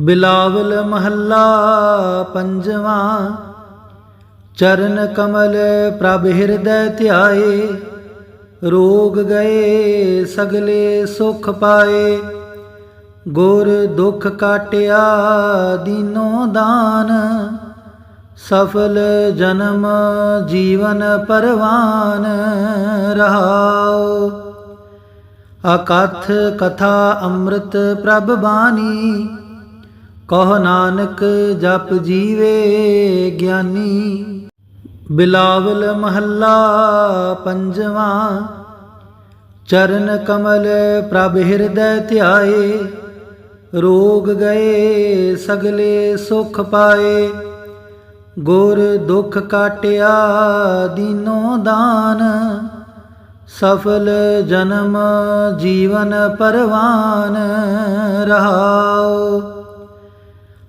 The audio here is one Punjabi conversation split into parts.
ਬਿਲਾਵਲ ਮਹੱਲਾ ਪੰਜਵਾਂ, ਚਰਨ ਕਮਲ ਪ੍ਰਭ ਹਿਰਦੈ ਧਿਆਏ, ਰੋਗ ਗਏ ਸਗਲੇ ਸੁਖ ਪਾਏ, ਗੁਰ ਦੁਖ ਕਾਟਿਆ ਦੀਨੋ ਦਾਨ, ਸਫਲ ਜਨਮ ਜੀਵਨ ਪਰਵਾਨ ਰਹਾਉ। ਅਕਥ ਕਥਾ ਅੰਮ੍ਰਿਤ ਪ੍ਰਭ ਬਾਣੀ ਕਹ ਨਾਨਕ ਜਪ ਜੀਵੇ ਗਿਆਨੀ। ਬਿਲਾਵਲ ਮਹੱਲਾ ਪੰਜਵਾਂ, ਚਰਨ ਕਮਲ ਪ੍ਰਭ ਹਿਰਦੈ ਧਿਆਏ। ਰੋਗ ਗਏ ਸਗਲੇ ਸੁਖ ਪਾਏ। ਗੁਰ ਦੁਖ ਕਾਟਿਆ ਦੀਨੋ ਦਾਨ। ਸਫਲ ਜਨਮ ਜੀਵਨ ਪਰਵਾਨ ਰਹਾਉ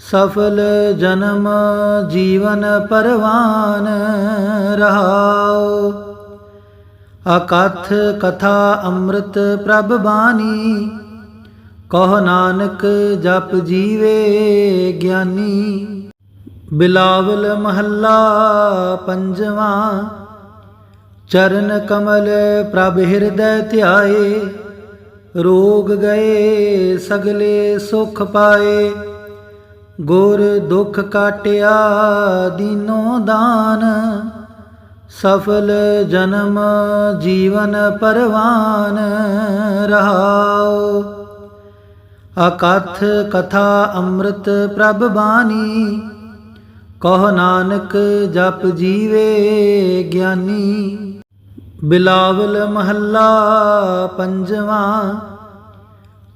ਸਫਲ ਜਨਮ ਜੀਵਨ ਪਰਵਾਨ ਰਹਾਉ। ਅਕਥ ਕਥਾ ਅੰਮ੍ਰਿਤ ਪ੍ਰਭ ਬਾਣੀ, ਕਹ ਨਾਨਕ ਜਪ ਜੀਵੇ ਗਿਆਨੀ। ਬਿਲਾਵਲ ਮਹੱਲਾ ਪੰਜਵਾਂ, ਚਰਨ ਕਮਲ ਪ੍ਰਭ ਹਿਰਦੈ ਧਿਆਏ, ਰੋਗ ਗਏ ਸਗਲੇ ਸੁਖ ਪਾਏ। ਗੁਰ ਦੁਖ ਕਾਟਿਆ ਦੀਨੋ ਦਾਨ, ਸਫਲ ਜਨਮ ਜੀਵਨ ਪਰਵਾਨ ਰਹਾਉ। ਅਕਥ ਕਥਾ ਅੰਮ੍ਰਿਤ ਪ੍ਰਭ ਬਾਣੀ, ਕਹ ਨਾਨਕ ਜਪ ਜੀਵੇ ਗਿਆਨੀ। ਬਿਲਾਵਲ ਮਹੱਲਾ ਪੰਜਵਾਂ,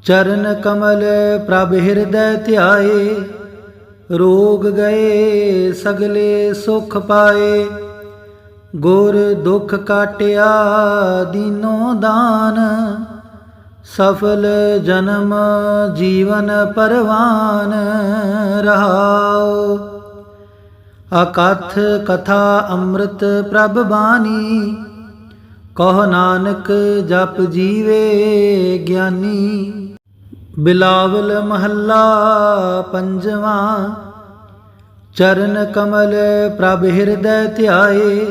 ਚਰਨ ਕਮਲ ਪ੍ਰਭ ਹਿਰਦੈ ਧਿਆਏ। ਰੋਗ ਗਏ, ਸਗਲੇ ਸੁਖ ਪਾਏ। ਗੁਰ ਦੁਖ ਕਾਟਿਆ ਦੀਨੋ ਦਾਨ। ਸਫਲ ਜਨਮ ਜੀਵਨ ਪਰਵਾਨ ਰਹਾਉ। ਅਕਥ ਕਥਾ ਅੰਮ੍ਰਿਤ ਪ੍ਰਭ ਬਾਣੀ। ਕਹ ਨਾਨਕ ਜਪ ਜੀਵੇ ਗਿਆਨੀ। ਬਿਲਾਵਲ ਮਹੱਲਾ ਪੰਜਵਾਂ, ਚਰਨ ਕਮਲ ਪ੍ਰਭ ਹਿਰਦੈ ਧਿਆਏ,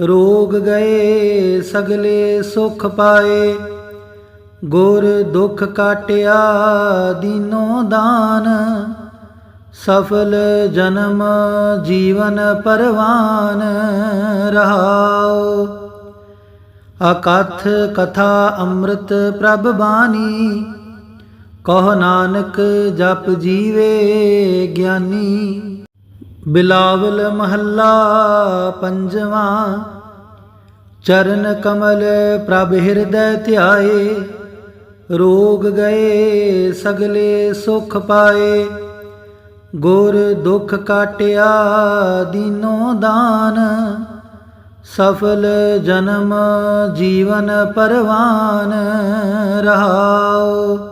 ਰੋਗ ਗਏ ਸਗਲੇ ਸੁਖ ਪਾਏ, ਗੁਰ ਦੁਖ ਕਾਟਿਆ ਦੀਨੋ ਦਾਨ, ਸਫਲ ਜਨਮ ਜੀਵਨ ਪਰਵਾਨ ਰਹਾਉ। ਅਕਥ ਕਥਾ ਅੰਮ੍ਰਿਤ ਪ੍ਰਭ ਬਾਣੀ ਕਹ ਨਾਨਕ ਜਪ ਜੀਵੇ ਗਿਆਨੀ। ਬਿਲਾਵਲ ਮਹੱਲਾ ਪੰਜਵਾਂ। ਚਰਨ ਕਮਲ ਪ੍ਰਭ ਹਿਰਦੈ ਧਿਆਏ। ਰੋਗ ਗਏ ਸਗਲੇ ਸੁਖ ਪਾਏ। ਗੁਰ ਦੁਖ ਕਾਟਿਆ ਦੀਨੋ ਦਾਨ। ਸਫਲ ਜਨਮ ਜੀਵਨ ਪਰਵਾਨ ਰਹਾਉ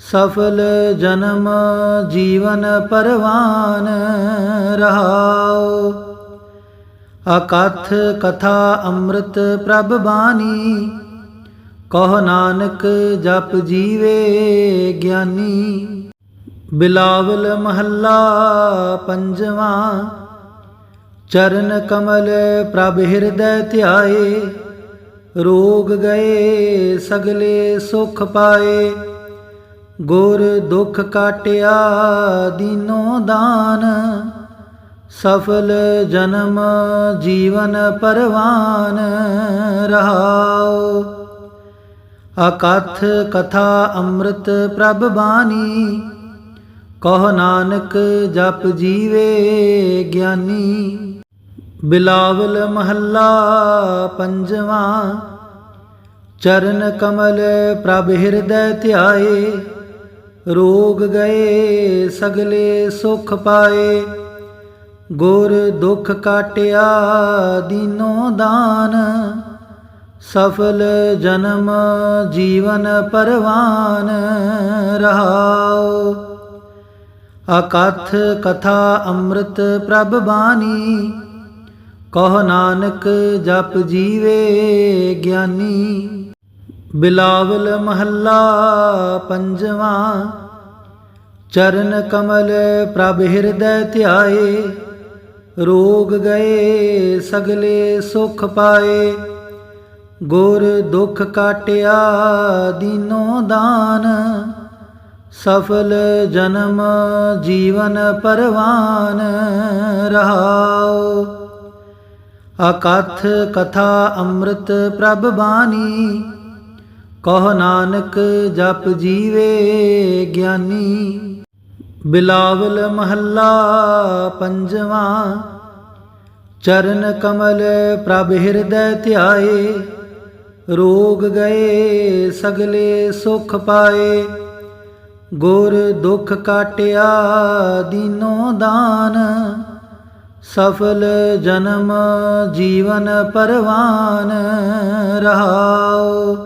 ਸਫਲ ਜਨਮ ਜੀਵਨ ਪਰਵਾਨ ਰਹਾਉ। ਅਕਥ ਕਥਾ ਅੰਮ੍ਰਿਤ ਪ੍ਰਭ ਬਾਣੀ, ਕਹ ਨਾਨਕ ਜਪ ਜੀਵੇ ਗਿਆਨੀ। ਬਿਲਾਵਲ ਮਹੱਲਾ ਪੰਜਵਾਂ, ਚਰਨ ਕਮਲ ਪ੍ਰਭ ਹਿਰਦੈ ਧਿਆਏ, ਰੋਗ ਗਏ ਸਗਲੇ ਸੁਖ ਪਾਏ। ਗੁਰ ਦੁਖ ਕਾਟਿਆ ਦੀਨੋ ਦਾਨ, ਸਫਲ ਜਨਮ ਜੀਵਨ ਪਰਵਾਨ ਰਹਾਉ। ਅਕਥ ਕਥਾ ਅੰਮ੍ਰਿਤ ਪ੍ਰਭ ਬਾਣੀ, ਕਹ ਨਾਨਕ ਜਪ ਜੀਵੇ ਗਿਆਨੀ। ਬਿਲਾਵਲ ਮਹੱਲਾ ਪੰਜਵਾਂ, ਚਰਨ ਕਮਲ ਪ੍ਰਭ ਹਿਰਦੈ ਧਿਆਏ। ਰੋਗ ਗਏ ਸਗਲੇ ਸੁਖ ਪਾਏ, ਗੁਰ ਦੁਖ ਕਾਟਿਆ ਦੀਨੋ ਦਾਨ। ਸਫਲ ਜਨਮ ਜੀਵਨ ਪਰਵਾਨ ਰਹਾਉ। ਅਕਥ ਕਥਾ ਅੰਮ੍ਰਿਤ ਪ੍ਰਭ ਬਾਣੀ, ਕਹ ਨਾਨਕ ਜਪ ਜੀਵੇ ਗਿਆਨੀ। ਬਿਲਾਵਲ ਮਹੱਲਾ ਪੰਜਵਾਂ, ਚਰਨ ਕਮਲ ਪ੍ਰਭ ਹਿਰਦੈ ਧਿਆਏ, ਰੋਗ ਗਏ ਸਗਲੇ ਸੁਖ ਪਾਏ, ਗੁਰ ਦੁਖ ਕਾਟਿਆ ਦੀਨੋ ਦਾਨ, ਸਫਲ ਜਨਮ ਜੀਵਨ ਪਰਵਾਨ ਰਹਾਉ। ਅਕਥ ਕਥਾ ਅੰਮ੍ਰਿਤ ਪ੍ਰਭ ਬਾਣੀ ਕਹ ਨਾਨਕ ਜਪ ਜੀਵੇ ਗਿਆਨੀ, ਬਿਲਾਵਲ ਮਹੱਲਾ ਪੰਜਵਾਂ, ਚਰਨ ਕਮਲ ਪ੍ਰਭ ਹਿਰਦੈ ਧਿਆਏ, ਰੋਗ ਗਏ ਸਗਲੇ ਸੁਖ ਪਾਏ, ਗੁਰ ਦੁਖ ਕਾਟਿਆ ਦੀਨੋ ਦਾਨ, ਸਫਲ ਜਨਮ ਜੀਵਨ ਪਰਵਾਨ ਰਹਾਉ।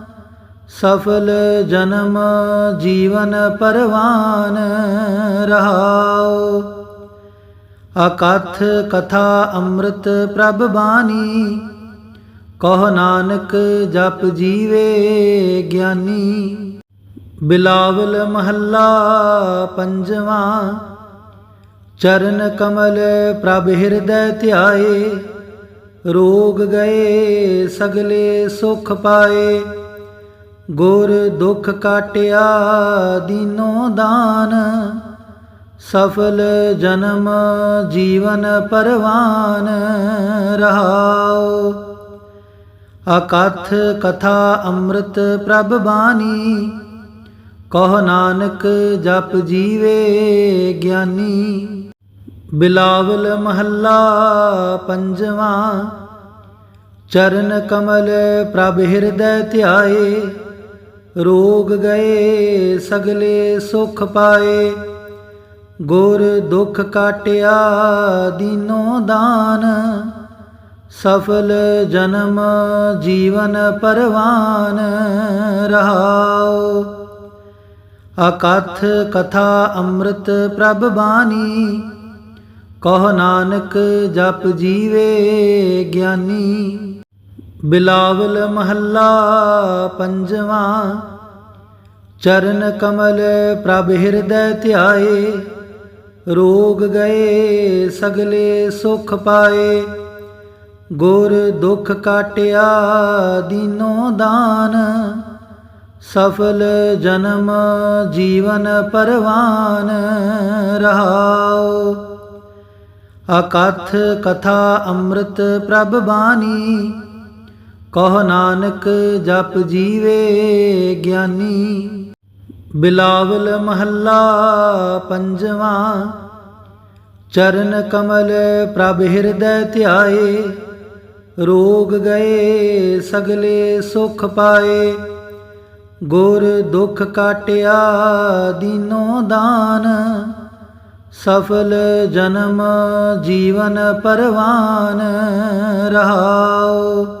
ਸਫਲ ਜਨਮ ਜੀਵਨ ਪਰਵਾਨ ਰਹਾਉ। ਅਕਥ ਕਥਾ ਅੰਮ੍ਰਿਤ ਪ੍ਰਭ ਬਾਣੀ, ਕਹ ਨਾਨਕ ਜਪ ਜੀਵੇ ਗਿਆਨੀ। ਬਿਲਾਵਲ ਮਹੱਲਾ ਪੰਜਵਾਂ, ਚਰਨ ਕਮਲ ਪ੍ਰਭ ਹਿਰਦੈ ਧਿਆਏ, ਰੋਗ ਗਏ ਸਗਲੇ ਸੁਖ ਪਾਏ। ਗੁਰ ਦੁਖ ਕਾਟਿਆ ਦੀਨੋ ਦਾਨ, ਸਫਲ ਜਨਮ ਜੀਵਨ ਪਰਵਾਨ ਰਹਾਉ। ਅਕਥ ਕਥਾ ਅੰਮ੍ਰਿਤ ਪ੍ਰਭ ਬਾਣੀ, ਕਹ ਨਾਨਕ ਜਪ ਜੀਵੇ ਗਿਆਨੀ। ਬਿਲਾਵਲ ਮਹੱਲਾ ਪੰਜਵਾਂ, ਚਰਨ ਕਮਲ ਪ੍ਰਭ ਹਿਰਦੈ ਧਿਆਏ। ਰੋਗ ਗਏ, ਸਗਲੇ ਸੁਖ ਪਾਏ। ਗੁਰ ਦੁਖ ਕਾਟਿਆ ਦੀਨੋ ਦਾਨ। ਸਫਲ ਜਨਮ ਜੀਵਨ ਪਰਵਾਨ ਰਹਾਉ। ਅਕਥ ਕਥਾ ਅੰਮ੍ਰਿਤ ਪ੍ਰਭ ਬਾਣੀ। ਕਹ ਨਾਨਕ ਜਪ ਜੀਵੇ ਗਿਆਨੀ। ਬਿਲਾਵਲ ਮਹੱਲਾ ਪੰਜਵਾਂ, ਚਰਨ ਕਮਲ ਪ੍ਰਭ ਹਿਰਦੈ ਧਿਆਏ, ਰੋਗ ਗਏ ਸਗਲੇ ਸੁਖ ਪਾਏ, ਗੁਰ ਦੁਖ ਕਾਟਿਆ ਦੀਨੋ ਦਾਨ, ਸਫਲ ਜਨਮ ਜੀਵਨ ਪਰਵਾਨ ਰਹਾਉ। ਅਕਥ ਕਥਾ ਅੰਮ੍ਰਿਤ ਪ੍ਰਭ ਬਾਣੀ ਕਹ ਨਾਨਕ ਜਪ ਜੀਵੇ ਗਿਆਨੀ। ਬਿਲਾਵਲ ਮਹੱਲਾ ਪੰਜਵਾਂ। ਚਰਨ ਕਮਲ ਪ੍ਰਭ ਹਿਰਦੈ ਧਿਆਏ। ਰੋਗ ਗਏ ਸਗਲੇ ਸੁਖ ਪਾਏ। ਗੁਰ ਦੁਖ ਕਾਟਿਆ ਦੀਨੋ ਦਾਨ। ਸਫਲ ਜਨਮ ਜੀਵਨ ਪਰਵਾਨ ਰਹਾਉ।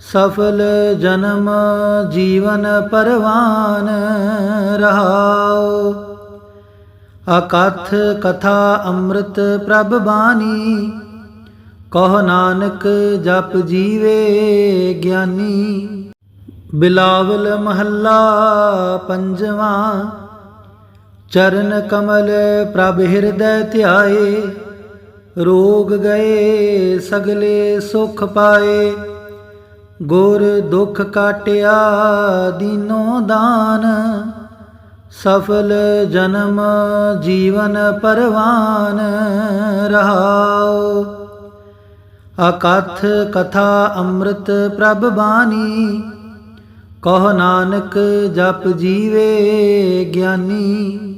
ਸਫਲ ਜਨਮ ਜੀਵਨ ਪਰਵਾਨ ਰਹਾਉ। ਅਕਥ ਕਥਾ ਅੰਮ੍ਰਿਤ ਪ੍ਰਭ ਬਾਣੀ, ਕਹ ਨਾਨਕ ਜਪ ਜੀਵੇ ਗਿਆਨੀ। ਬਿਲਾਵਲ ਮਹੱਲਾ ਪੰਜਵਾਂ, ਚਰਨ ਕਮਲ ਪ੍ਰਭ ਹਿਰਦੈ ਧਿਆਏ, ਰੋਗ ਗਏ ਸਗਲੇ ਸੁਖ ਪਾਏ। ਗੁਰ ਦੁਖ ਕਾਟਿਆ ਦੀਨੋ ਦਾਨ, ਸਫਲ ਜਨਮ ਜੀਵਨ ਪਰਵਾਨ ਰਹਾਉ। ਅਕਥ ਕਥਾ ਅੰਮ੍ਰਿਤ ਪ੍ਰਭ ਬਾਣੀ, ਕਹ ਨਾਨਕ ਜਪ ਜੀਵੇ ਗਿਆਨੀ।